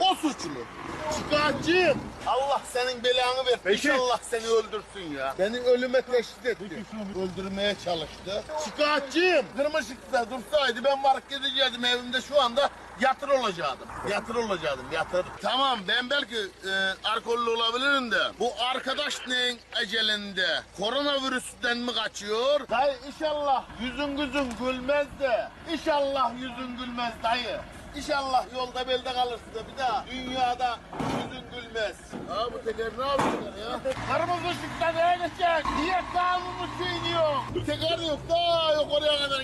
o suçlu. Şikayetçiyim. Allah senin belanı ver. Peki. İnşallah seni öldürsün ya. Beni ölüme teşhis etti. Öldürmeye çalıştı. Şikayetçiyim. Kırmızı ışıkta dursaydı ben varıp gidecektim evimde şu anda yatır olacaktım. Yatır olacaktım yatır. Tamam ben belki e, alkollü olabilirim de bu arkadaş neyin ecelinde koronavirüsten mi kaçıyor? Dayı inşallah yüzün gözün gülmez de inşallah yüzün gülmez dayı. İnşallah yolda belde kalırsın da bir daha dünyada yüzün gülmez. Aa bu teker ne yapıyorlar ya? Kırmızı ışıkta neye geçecek? Niye kanunu çiğniyor? Teker yok daha yok oraya kadar